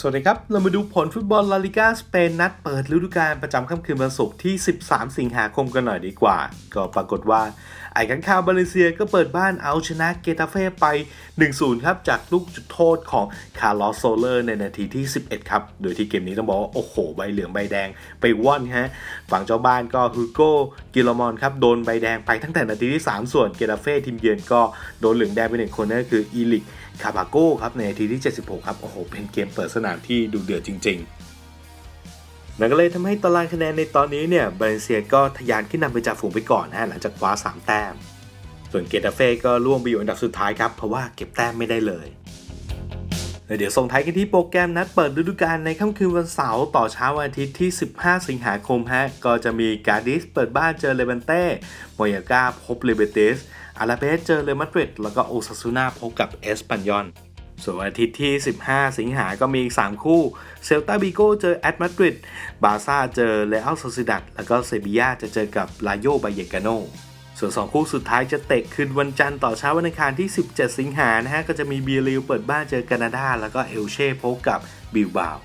สวัสดีครับ เรามาดูผลฟุตบอลลาลิกาสเปนนัดเปิดฤดูกาลประจำค่ำคืนวันศุกร์ที่ 13 สิงหาคมกันหน่อยดีกว่า ก็ปรากฏว่า ไอ้ขังคาวบาเลเซียก็เปิดบ้านเอาชนะเกตาเฟ่ไป 1-0 ครับ จากลูกจุดโทษของคาร์ลอสโซเลอร์ในนาทีที่ 11 ครับ โดยที่เกมนี้ต้องบอกว่า โอ้โห ใบเหลืองใบแดงไปว่อนฮะ ฝั่งเจ้าบ้านก็ฮูโก้กิลมอนครับ โดนใบแดงไปตั้งแต่นาทีที่ 3 ส่วนเกตาเฟ่ทีมเยือนก็โดนเหลืองแดงไปหนึ่งคนนั่นก็คืออีลิก คาบาโก้ครับในทีที่ 76 ครับโอ้โหเป็นเกมเปิดสนามที่ดูเดือดจริง ๆ นั่นก็เลยทำให้ตารางคะแนนในตอนนี้เนี่ยบาเลนเซียก็ทะยานขึ้นนำไปจากฝูงไปก่อนนะฮะหลังจากคว้า 3 แต้ม ส่วนเกตาเฟ่ก็ล่วงไปอยู่อันดับสุดท้ายครับเพราะว่าเก็บแต้มไม่ได้เลย เดี๋ยวส่งท้ายกันที่โปรแกรมนัดเปิดฤดูกาลในค่ำคืนวันเสาร์ต่อเช้าวันอาทิตย์ที่ 15 สิงหาคมฮะ ก็จะมีการดิสเปิดบ้านเจอเลเวนเต้โมยากาพบเลเบเตสอาราเบสเจอเรอัลมาดริดแล้วก็โอซาซูนาพบกับเอสปันยอนส่วนวันอาทิตย์ที่ 15 สิงหาก็มีอีก 3 คู่ เซลตาบิโกเจอแอตมาดริด บาซ่าเจอเรอัลโซซิดัด แล้วก็เซบียาจะเจอกับลาโยบาเยกาโน ส่วน 2 คู่สุดท้ายจะเตะคืนวันจันทร์ต่อเช้าวันอังคารที่ 17 สิงหานะฮะ ก็จะมีเบียริวเปิดบ้านเจอแคนาดา แล้วก็เอลเช่พบกับบิลบาว